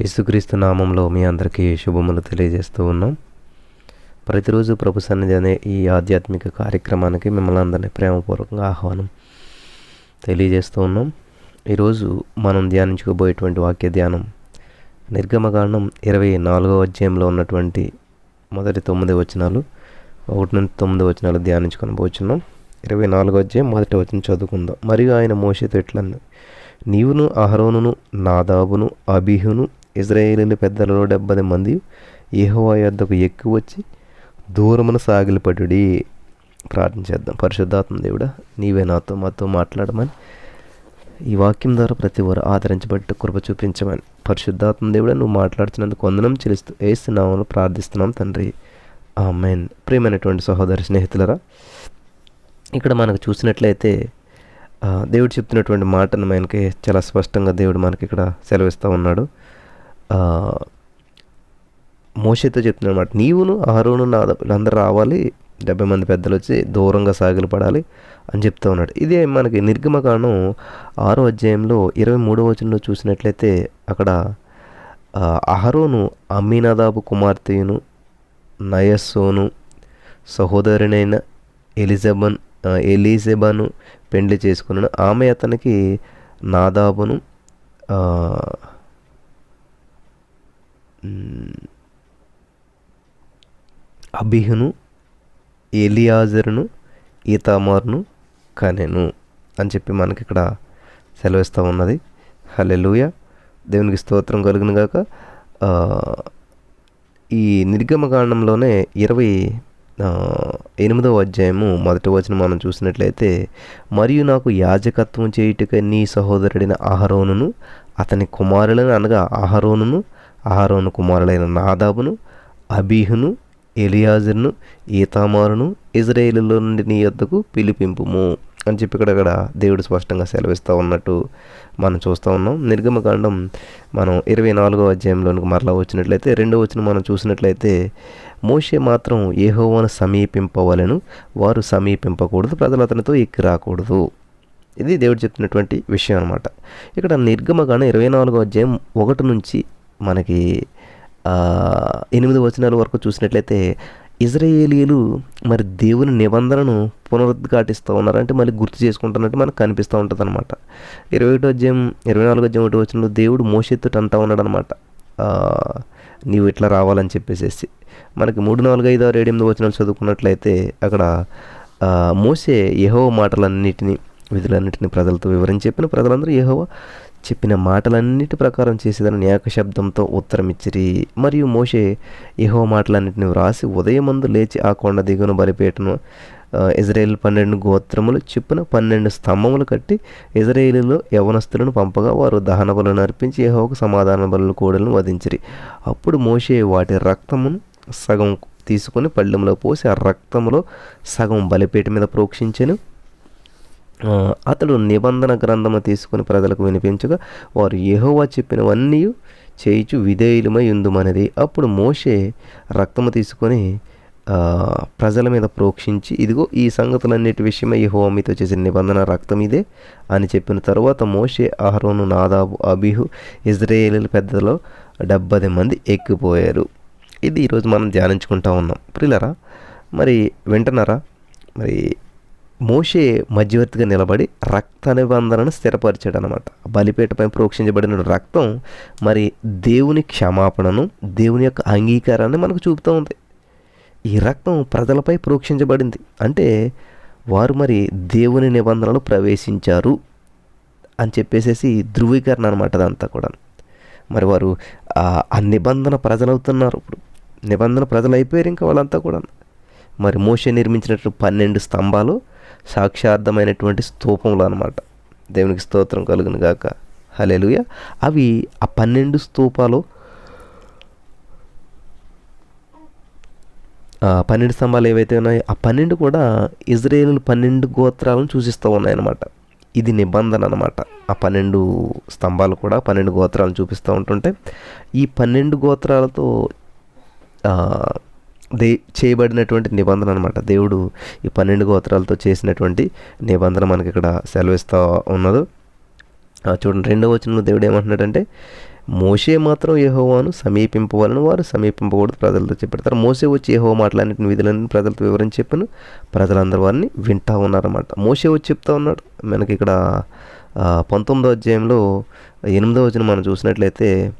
యేసుక్రీస్తు నామంలో మీ అందరికీ శుభములు తెలియజేస్తూ ఉన్నాం. ప్రతిరోజు ప్రభు సన్నిధి అనే ఈ ఆధ్యాత్మిక కార్యక్రమానికి మిమ్మల్ని అందరినీ ప్రేమపూర్వకంగా ఆహ్వానం తెలియజేస్తూ ఉన్నాం. ఈరోజు మనం ధ్యానించుకోబోయేటువంటి వాక్య ధ్యానం నిర్గమకాండం ఇరవై నాలుగవ అధ్యాయంలో ఉన్నటువంటి మొదటి తొమ్మిది వచనాలు ఒకటి నుండి తొమ్మిది వచనాలు ధ్యానించుకొని పోచున్నాం. ఇరవై నాలుగో అధ్యాయం మొదటి వచనం చదువుకుందాం. మరియు ఆయన మోషతో ఇట్లంది నీవును అహరోనును నాదాబును అబీహును ఇజ్రాయేలీల పెద్దలలో డెబ్బది మంది యెహోవా యొద్దకు ఎక్కువ వచ్చి దూరమున సాగిలిపడుడి ప్రార్థించేద్దాం పరిశుద్ధాత్మ దేవుడా నీవే నాతో మాతో మాట్లాడమని ఈ వాక్యం ద్వారా ప్రతి వారు ఆదరించబట్టి కృప చూపించమని. పరిశుద్ధాత్మ దేవుడా నువ్వు మాట్లాడుతున్నందుకు వందనం చెల్లిస్తూ ఏస్తున్నామని ప్రార్థిస్తున్నాం తండ్రి. ఆమెన్. ప్రియమైనటువంటి సహోదరి స్నేహితులరా ఇక్కడ మనకు చూసినట్లయితే దేవుడు చెప్తున్నటువంటి మాటను మనకి చాలా స్పష్టంగా దేవుడు మనకి ఇక్కడ సెలవిస్తూ ఉన్నాడు. మోషతో చెప్తున్న అనమాట నీవును ఆరోను నా అందరూ రావాలి డెబ్బై మంది పెద్దలు వచ్చి దూరంగా సాగిలు పడాలి అని చెప్తూ ఉన్నాడు. ఇదే మనకి నిర్గమకాండం ఆరో అధ్యాయంలో ఇరవై మూడో వచనంలో చూసినట్లయితే అక్కడ అహరోను అమ్మీనాదాబు కుమార్తెయును నయస్సోను సహోదరునైన ఎలిజబన్ ఆ, పెండ్లి చేసుకున్నాను ఆమె అతనికి నాదాబును అబిహును ఎలియాజరును ఈతామార్ను కనెను అని చెప్పి మనకి ఇక్కడ సెలవిస్తూ ఉన్నది. హలెలుయ దేవునికి స్తోత్రం కలుగును గాక. ఈ నిర్గమకాండంలోనే ఇరవై ఎనిమిదవ అధ్యాయము మొదటి వచనం మనం చూసినట్లయితే మరియు నాకు యాజకత్వం చేయుటక నీ సహోదరుడైన ఆహరోనును అతని కుమారులను అనగా ఆహరోనును ఆహారోను కుమారులైన నాదాబును అబీహును ఎలియాజర్ను ఈతామారును ఇజ్రాయేలులో నుండి నీ యొద్దకు పిలిపింపుము అని చెప్పి ఇక్కడ అక్కడ దేవుడు స్పష్టంగా సెలవిస్తూ ఉన్నట్టు మనం చూస్తూ ఉన్నాం. నిర్గమకాండం మనం ఇరవై నాలుగో అధ్యాయంలోనికి మరలా వచ్చినట్లయితే రెండో వచ్చిన మనం చూసినట్లయితే మోషే మాత్రం ఏహోవాను సమీపింపవలను వారు సమీపింపకూడదు ప్రజలు అతనితో ఎక్కి రాకూడదు. ఇది దేవుడు చెప్తున్నటువంటి విషయం అనమాట ఇక్కడ నిర్గమకాండం ఇరవై నాలుగో అధ్యాయం ఒకటి నుంచి మనకి ఎనిమిది వచనాల వరకు చూసినట్లయితే ఇజ్రాయేలీలు మరి దేవుని నిబంధనను పునరుద్ఘాటిస్తూ ఉన్నారు. అంటే మళ్ళీ గుర్తు చేసుకుంటున్నట్టు మనకు కనిపిస్తూ ఉంటుంది అనమాట ఇరవై ఒకటో అధ్యాయం ఇరవై నాలుగో అధ్యాయం ఒకటి వచనంలో దేవుడు మోసెత్తుట అంటూ ఉన్నాడు అనమాట నీవు ఇట్లా రావాలని చెప్పేసేసి. మనకి మూడు నాలుగు ఐదు ఆరు ఏడు ఎనిమిది వచనాలు చదువుకున్నట్లయితే అక్కడ మోసే యహో మాటలన్నిటిని విధులన్నింటినీ ప్రజలతో వివరించి చెప్పిన ప్రజలందరూ యెహోవా చెప్పిన మాటలన్నిటి ప్రకారం చేసేదని నేక శబ్దంతో ఉత్తరం ఇచ్చిరి మరియు మోషే ఇహో మాటలన్నిటిని వ్రాసి ఉదయమందు లేచి ఆ కొండ దిగును బలిపేటను ఇజ్రాయేల్ పన్నెండు గోత్రములు చిప్పున పన్నెండు స్తంభములు కట్టి ఇజ్రాయేలీలో యవనస్తులను పంపగా వారు దహన బలులను అర్పించి యెహోవాకు సమాధాన బలు కోడలను వధించిరి. అప్పుడు మోషే వాటి రక్తమును సగం తీసుకొని పళ్ళెంలో పోసి ఆ రక్తంలో సగం బలిపేట మీద ప్రోక్షించెను. అతడు నిబంధన గ్రంథము తీసుకుని ప్రజలకు వినిపించగా వారు యహోవా చెప్పినవన్నీ చేయిచు విధేయులమై ఉందుమనేది. అప్పుడు మోషే రక్తము తీసుకొని ప్రజల మీద ప్రోక్షించి ఇదిగో ఈ సంగతులన్నిటి విషయమై యహోవా మీతో చేసిన నిబంధన రక్తం ఇదే అని చెప్పిన తరువాత మోషే అహరోను నాదాబు అబిహు ఇజ్రాయేలీల పెద్దలో డెబ్బది మంది ఎక్కిపోయారు. ఇది ఈరోజు మనం ధ్యానించుకుంటా ఉన్నాం. ప్రిలరా మరి వింటున్నారా? మరి మోషే మధ్యవర్తిగా నిలబడి రక్త నిబంధనను స్థిరపరిచాడు అనమాట బలిపేటపై ప్రోక్షించబడిన రక్తం మరి దేవుని క్షమాపణను దేవుని యొక్క అంగీకారాన్ని మనకు చూపుతూ ఉంది. ఈ రక్తం ప్రజలపై ప్రోక్షించబడింది. అంటే వారు మరి దేవుని నిబంధనలు ప్రవేశించారు అని చెప్పేసేసి ధృవీకరణ అనమాట అదంతా కూడా మరి వారు ఆ నిబంధన ప్రజలవుతున్నారు ఇప్పుడు. నిబంధన ప్రజలు అయిపోయారు ఇంకా వాళ్ళంతా కూడా మరి మోషే నిర్మించినట్టు పన్నెండు స్తంభాలు సాక్షార్థమైనటువంటి స్తూపములు అనమాట దేవునికి స్తోత్రం కలుగును గాక. హలేలుయ అవి ఆ పన్నెండు స్తూపాలు పన్నెండు స్తంభాలు ఏవైతే ఉన్నాయో ఆ పన్నెండు కూడా ఇజ్రాయేల్ పన్నెండు గోత్రాలను సూచిస్తూ ఉన్నాయన్నమాట ఇది నిబంధన అనమాట ఆ పన్నెండు స్తంభాలు కూడా పన్నెండు గోత్రాలను చూపిస్తూ ఉంటుంటే ఈ పన్నెండు గోత్రాలతో దే చేయబడినటువంటి నిబంధన అనమాట దేవుడు ఈ పన్నెండు గోత్రాలతో చేసినటువంటి నిబంధన మనకి ఇక్కడ సెలవిస్తూ ఉన్నదు. ఆ, చూడండి రెండవ వచనంలో దేవుడు ఏమంటున్నాడంటే మోషే మాత్రం యహోవాను సమీపింపవాలని వారు సమీపింపకూడదు ప్రజలతో చెప్పారు మోసే వచ్చి యహో మాట్లాడిన విధులన్నీ ప్రజలతో వివరించి చెప్పాను. ప్రజలందరూ వారిని వింటూ ఉన్నారన్నమాట. మోసే వచ్చి చెప్తా ఉన్నాడు. మనకి ఇక్కడ పంతొమ్మిదో అధ్యాయంలో ఎనిమిదో వచ్చిన మనం చూసినట్లయితే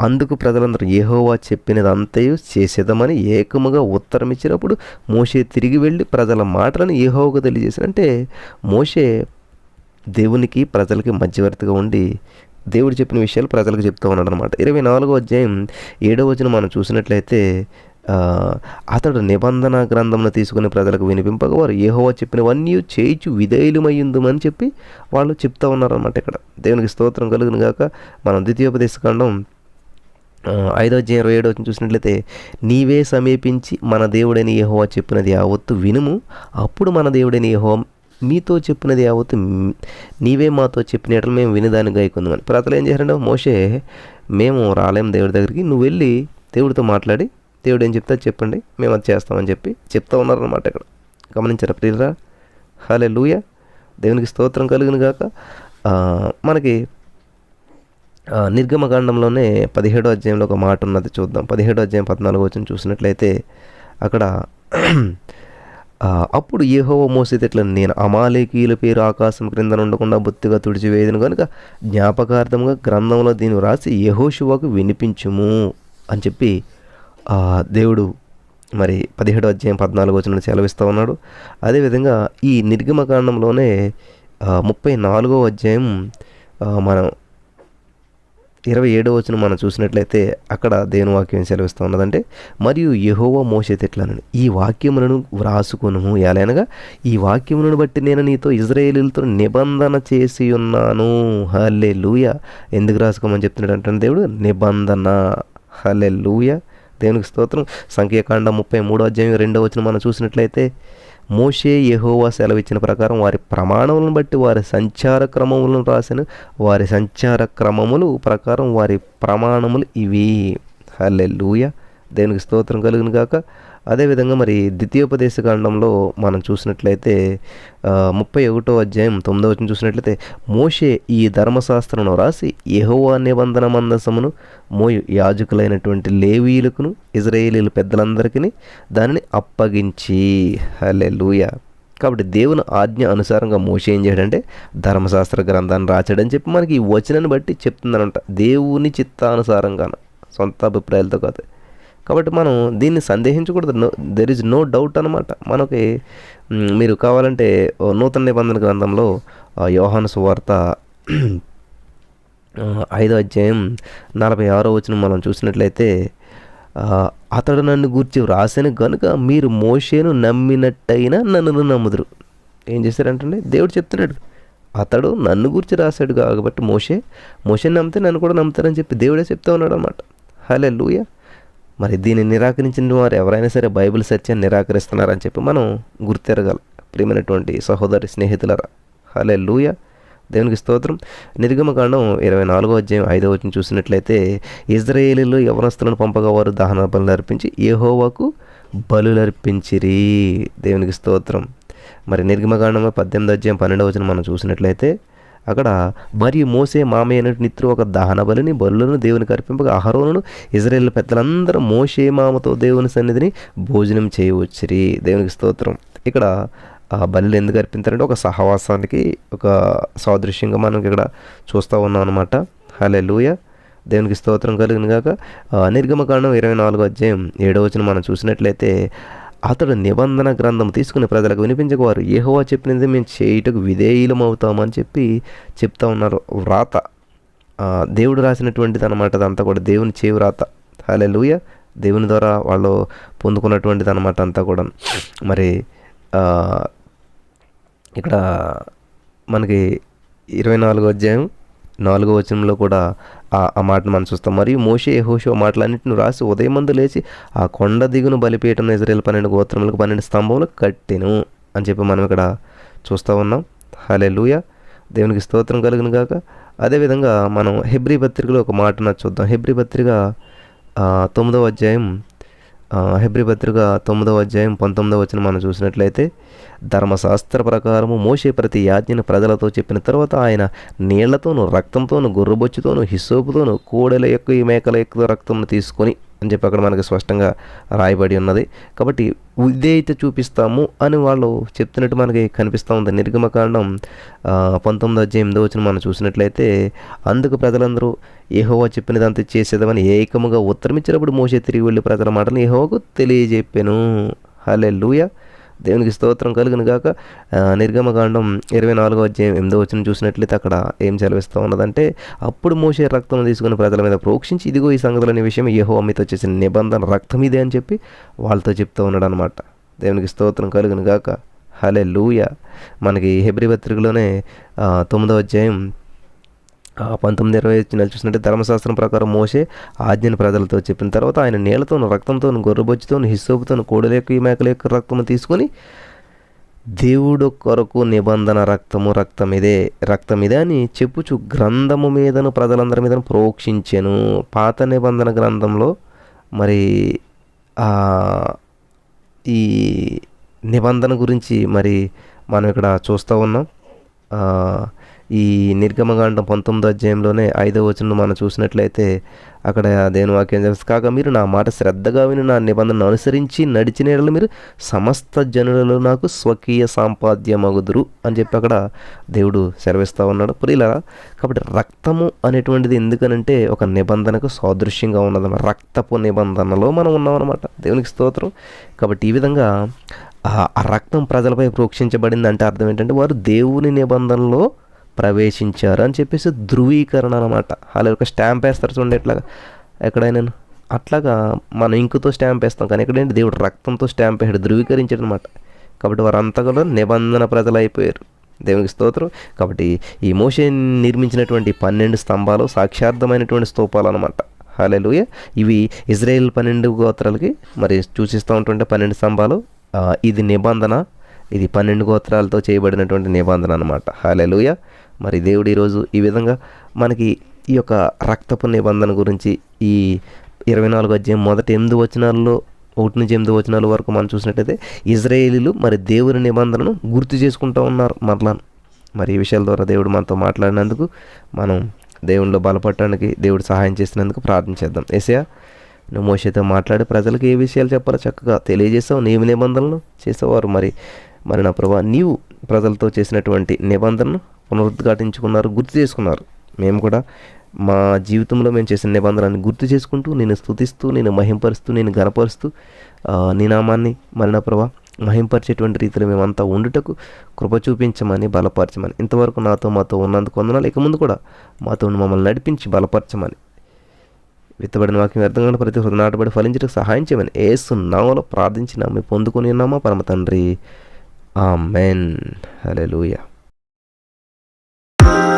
అందుకు ప్రజలందరూ ఏహోవా చెప్పినదంతయు చేసేదమని ఏకముగా ఉత్తరం ఇచ్చినప్పుడు మోషే తిరిగి వెళ్ళి ప్రజల మాటలను ఏహోవకు తెలియజేశారు అంటే మోషే దేవునికి ప్రజలకి మధ్యవర్తిగా ఉండి దేవుడు చెప్పిన విషయాలు ప్రజలకు చెప్తూ ఉన్నాడు అనమాట ఇరవై నాలుగో అధ్యాయం ఏడో వచనం మనం చూసినట్లయితే అతడు నిబంధన గ్రంథంను తీసుకుని ప్రజలకు వినిపింపగా వారు ఏహోవా చెప్పినవన్నీ చేయిచు విధేయులమయ్యుందుమని చెప్పి వాళ్ళు చెప్తా ఉన్నారన్నమాట ఇక్కడ. దేవునికి స్తోత్రం కలుగును గాక. మనం ద్వితీయోపదేశకాండం ఆ, ఐదో అధ్యాయం ఇరవై ఏడో చూసినట్లయితే నీవే సమీపించి మన దేవుడని యెహోవా చెప్పినది యావత్తు వినుము. అప్పుడు మన దేవుడని యెహోవా మీతో చెప్పినది యావత్తు నీవే మాతో చెప్పినట్లు మేము వినిదాన్ని గాయకుందామని ప్రజలు ఏం చేశారంటే మోషే మేము రాలేం దేవుడి దగ్గరికి. నువ్వు వెళ్ళి దేవుడితో మాట్లాడి దేవుడు ఏం చెప్తే చెప్పండి మేము అది చేస్తామని చెప్పి చెప్తా ఉన్నారన్నమాట ఇక్కడ. గమనించారా ప్రియులరా? హలే లూయ దేవునికి స్తోత్రం కలిగిన గాక. మనకి నిర్గమకాండంలోనే పదిహేడో అధ్యాయంలో ఒక మాట ఉన్నది చూద్దాం. పదిహేడో అధ్యాయం పద్నాలుగో వచ్చిన చూసినట్లయితే అక్కడ అప్పుడు ఏహోవ మోసేది ఇట్లా నేను అమాలేకీయుల పేరు ఆకాశం క్రింద ఉండకుండా బొత్తిగా తుడిచివేయదును కనుక జ్ఞాపకార్థంగా గ్రంథంలో దీన్ని రాసి యహోశువకు వినిపించుము అని చెప్పి దేవుడు మరి పదిహేడు అధ్యాయం పద్నాలుగు వచ్చిన సెలవిస్తూ ఉన్నాడు. అదేవిధంగా ఈ నిర్గమకాండంలోనే ముప్పై నాలుగో అధ్యాయం మనం ఇరవై ఏడో వచ్చిన మనం చూసినట్లయితే అక్కడ దేవుని వాక్యం సెలవిస్తూ ఉన్నదంటే మరియు యెహోవా మోసెతిట్లనని ఈ వాక్యములను వ్రాసుకును ఎలానగా ఈ వాక్యములను బట్టి నేను నీతో ఇజ్రాయేలీలతో నిబంధన చేసి ఉన్నాను. హల్లే లూయ ఎందుకు రాసుకోమని చెప్తున్నాడు అంటే దేవుడు నిబంధన. హల్లే లూయ దేవునికి స్తోత్రం. సంఖ్యాకాండ ముప్పై మూడో అధ్యాయం రెండో వచ్చిన మనం చూసినట్లయితే మోషే యెహోవా సెలవిచ్చిన ప్రకారం వారి ప్రమాణములను బట్టి వారి సంచార క్రమములను రాసిన వారి సంచార క్రమములు ప్రకారం వారి ప్రమాణములు ఇవి. హల్లెలూయ. దేవునికి స్తోత్రం కలుగును గాక. అదేవిధంగా మరి ద్వితీయోపదేశ కాండంలో మనం చూసినట్లయితే ముప్పై ఒకటో అధ్యాయం తొమ్మిదో వచ్చిన చూసినట్లయితే మోషే ఈ ధర్మశాస్త్రంను రాసి యహోవా నిబంధన మందసమును మోయు యాజకులైనటువంటి లేవీయులకును ఇజ్రాయేలీల పెద్దలందరికీ దానిని అప్పగించి. హల్లెలూయ. కాబట్టి దేవుని ఆజ్ఞ అనుసారంగా మోషే ఏం చేయడంటే ధర్మశాస్త్ర గ్రంథాన్ని రాచడని చెప్పి మనకి ఈ వచనాన్ని బట్టి చెప్తుందనంట దేవుని చిత్తానుసారంగా సొంత అభిప్రాయాలతో కాదు కాబట్టి మనం దీన్ని సందేహించకూడదు. No there is no doubt అనమాట మనకి మీరు కావాలంటే నూతన నిబంధన గ్రంథంలో ఆ, యోహాను సువార్త ఐదో అధ్యాయం నలభై ఆరో వచ్చిన మనం చూసినట్లయితే అతడు నన్ను గూర్చి వ్రాసాను కనుక మీరు మోషేను నమ్మినట్టయినా నన్ను నమ్ముదురు. ఏం చేశారంటే దేవుడు చెప్తున్నాడు. అతడు నన్ను గురించి రాశాడు కాబట్టి మోషే మోషే నమ్మితే నన్ను కూడా నమ్ముతారని చెప్పి దేవుడే చెప్తా ఉన్నాడు అనమాట హలే లూయ మరి దీన్ని నిరాకరించిన వారు ఎవరైనా సరే బైబిల్ సత్యాన్ని నిరాకరిస్తున్నారని చెప్పి మనం గుర్తెరగాలి. ప్రియమైనటువంటి సహోదరి స్నేహితులరా హలే లూయ దేవునికి స్తోత్రం. నిర్గమకాండం ఇరవై నాలుగో అధ్యాయం ఐదో వచ్చిన చూసినట్లయితే ఇజ్రాయేలీలు యవనస్తులను పంపగా వారు దహన బలులు అర్పించి ఏహోవాకు బలులు అర్పించిరి. దేవునికి స్తోత్రం. మరి నిర్గమకాండంలో పద్దెనిమిది అధ్యాయం పన్నెండవ వచ్చిన మనం చూసినట్లయితే అక్కడ మరియు మోసే మామయ్య నిత్రు ఒక దహన బలిని బలులను దేవునికి అర్పింపగా అహరోను ఇజ్రాయేల్ పెద్దలందరూ మోసే మామతో దేవుని సన్నిధిని భోజనం చేయవచ్చిరి. దేవునికి స్తోత్రం. ఇక్కడ ఆ బలులు ఎందుకు అర్పించారంటే ఒక సహవాసానికి ఒక సాదృశ్యంగా మనం ఇక్కడ చూస్తూ ఉన్నాం అనమాట హలే లూయ దేవునికి స్తోత్రం కలిగిన కాక నిర్గమకాండం ఇరవై నాలుగో అధ్యాయం ఏడో వచ్చిన మనం చూసినట్లయితే అతడు నిబంధన గ్రంథం తీసుకుని ప్రజలకు వినిపించకవారు ఏహోవా చెప్పినది మేము చేయుటకు విధేయులం అవుతామని చెప్పి చెప్తా ఉన్నారు. వ్రాత. దేవుడు రాసినటువంటిది అనమాట అదంతా కూడా. దేవుని చేయి వ్రాత. హలే లూయ దేవుని ద్వారా వాళ్ళు పొందుకున్నటువంటిది అనమాట అంతా కూడా. మరి ఇక్కడ మనకి ఇరవై నాలుగో అధ్యాయం నాలుగో వచనంలో కూడా ఆ ఆ మాటను మనం చూస్తాం. మరియు మోషే యహోషో మాటలన్నింటిని రాసి ఉదయం మందు లేచి ఆ కొండ దిగును బలిపీయటం ఇజ్రాయల్ పన్నెండు గోత్రములకు పన్నెండు స్తంభములు కట్టెను అని చెప్పి మనం ఇక్కడ చూస్తూ ఉన్నాం. హలే లూయ దేవునికి స్తోత్రం కలుగును గాక. అదేవిధంగా మనం హెబ్రి పత్రికలో ఒక మాటన చూద్దాం. హెబ్రి పత్రిక తొమ్మిదవ అధ్యాయం హెబ్రి పత్రిక తొమ్మిదవ అధ్యాయం పంతొమ్మిదవ వచ్చిన మనం చూసినట్లయితే ధర్మశాస్త్ర ప్రకారము మోసే ప్రతి యాజ్ఞను ప్రజలతో చెప్పిన తర్వాత ఆయన నీళ్ళతోనూ రక్తంతోనూ గొర్రెబొచ్చుతోనూ హిస్సోపుతోనూ కోడెల యొక్క ఈ మేకల యొక్క రక్తంను తీసుకొని అని చెప్పి అక్కడ మనకి స్పష్టంగా రాయబడి ఉన్నది. కాబట్టి విధేయత చూపిస్తాము అని వాళ్ళు చెప్తున్నట్టు మనకి కనిపిస్తూ ఉంది. నిర్గమకాండం పంతొమ్మిది అధ్యాయం ఎనిమిదో వచ్చిన మనం చూసినట్లయితే అందుకు ప్రజలందరూ ఏహోవా చెప్పినదంతా చేసేదామని ఏకముగా ఉత్తరం ఇచ్చినప్పుడు మోసే తిరిగి వెళ్ళి ప్రజల మాటలు ఏహోవాకు తెలియజెప్పాను. హలే దేవునికి స్తోత్రం కలుగును గాక. నిర్గమకాండం ఇరవై నాలుగో అధ్యాయం ఎనిమిదో వచ్చిన చూసినట్లయితే అక్కడ ఏం సెలవిస్తూ ఉన్నదంటే అప్పుడు మోసే రక్తం తీసుకుని ప్రజల మీద ప్రోక్షించి ఇదిగో ఈ సంగతులనే విషయం యహో మీతో చేసిన నిబంధన రక్తం ఇదే అని చెప్పి వాళ్ళతో చెప్తూ ఉన్నాడు అనమాట దేవునికి స్తోత్రం కలుగును గాక. హలే లూయ మనకి హెబ్రి పత్రికలోనే తొమ్మిదో అధ్యాయం పంతొమ్మిది ఇరవై వచ్చిన చూసినట్టే ధర్మశాస్త్రం ప్రకారం మోసే ఆజ్ఞను ప్రజలతో చెప్పిన తర్వాత ఆయన నీళ్ళతోను రక్తంతోను గొర్రెబొచ్చుతోను హిస్సోపుతోను కోడల యొక్క ఈ మేకల యొక్క రక్తము తీసుకొని దేవుడు కొరకు నిబంధన రక్తము రక్తం ఇదే రక్తం ఇదే అని చెప్పుచు గ్రంథము మీదను ప్రజలందరి మీదను ప్రోక్షించాను. పాత నిబంధన గ్రంథంలో మరి ఈ నిబంధన గురించి మరి మనం ఇక్కడ చూస్తూ ఉన్నాం. ఈ నిర్గమకాండం పంతొమ్మిదో అధ్యాయంలోనే ఐదో వచనం మనం చూసినట్లయితే అక్కడ దేని వాక్యం చేస్తుంది కాక మీరు నా మాట శ్రద్ధగా విని నా నిబంధనను అనుసరించి నడిచిన మీరు సమస్త జనులలో నాకు స్వకీయ సాంపాద్యమగుదురు అని చెప్పి అక్కడ దేవుడు సెలవిస్తూ ఉన్నాడు. పురిలా కాబట్టి రక్తము అనేటువంటిది ఎందుకనంటే ఒక నిబంధనకు సాదృశ్యంగా ఉన్నది రక్తపు నిబంధనలో మనం ఉన్నామన్నమాట దేవునికి స్తోత్రం. కాబట్టి ఈ విధంగా ఆ రక్తం ప్రజలపై ప్రోక్షించబడింది అంటే అర్థం ఏంటంటే వారు దేవుని నిబంధనలో ప్రవేశించారు అని చెప్పేసి ధృవీకరణ అనమాట అలా ఒక స్టాంప్ వేస్తారు చూడండి ఎట్లాగా. ఎక్కడైనా అట్లాగా మనం ఇంకుతో స్టాంప్ వేస్తాం కానీ ఎక్కడేంటి దేవుడు రక్తంతో స్టాంప్ వేసాడు ధృవీకరించాడు అనమాట కాబట్టి వారంతా కూడా నిబంధన ప్రజలు అయిపోయారు. దేవునికి స్తోత్రం. కాబట్టి ఈ మోషన్ నిర్మించినటువంటి పన్నెండు స్తంభాలు సాక్షార్థమైనటువంటి స్తూపాలు అనమాట హాలెలుయ ఇవి ఇజ్రాయెల్ పన్నెండు గోత్రాలకి మరి సూచిస్తూ ఉంటుంటే పన్నెండు స్తంభాలు. ఇది నిబంధన. ఇది పన్నెండు గోత్రాలతో చేయబడినటువంటి నిబంధన అనమాట హాలెలుయ మరి దేవుడు ఈరోజు ఈ విధంగా మనకి ఈ యొక్క రక్తపు నిబంధన గురించి ఈ ఇరవై నాలుగు అధ్యాయం మొదటి ఎనిమిది వచనాల్లో ఒకటి నుంచి ఎనిమిది వచనాల వరకు మనం చూసినట్టయితే ఇజ్రాయేలీలు మరి దేవుని నిబంధనను గుర్తు చేసుకుంటూ ఉన్నారు మరలా. మరి ఈ విషయాల ద్వారా దేవుడు మనతో మాట్లాడినందుకు మనం దేవునిలో బలపడటానికి దేవుడు సహాయం చేసినందుకు ప్రార్థించేద్దాం ఏసయా నువ్వు మోసతో మాట్లాడి ప్రజలకు ఏ విషయాలు చెప్పాలో చక్కగా తెలియజేసావు నీవు నిబంధనలు చేసేవారు. మరి మరి నా ప్రభా నీవు ప్రజలతో చేసినటువంటి నిబంధనను పునరుద్ఘాటించుకున్నారు గుర్తు చేసుకున్నారు. మేము కూడా మా జీవితంలో మేము చేసిన నిబంధనని గుర్తు చేసుకుంటూ నేను స్తుతిస్తూ నేను మహింపరుస్తూ నేను గనపరుస్తూ నీ నామాన్ని మరి ప్రభా మహింపరిచేటువంటి రీతిలో మేమంతా ఉండుటకు కృప చూపించమని బలపరచమని ఇంతవరకు నాతో మాతో ఉన్నందుకు వందనాలు. ఇక ముందు కూడా మాతో మమ్మల్ని నడిపించి బలపరచమని. విత్తబడిన వాక్యం వ్యర్థం కాని ప్రతి హృదయ నాటబడి ఫలించడానికి సహాయం చేయమని ఏసు నామలో ప్రార్థించిన మీ పొందుకొని ఉన్నామా? పరమ తండ్రి. ఆ మెన్ హలెలూయా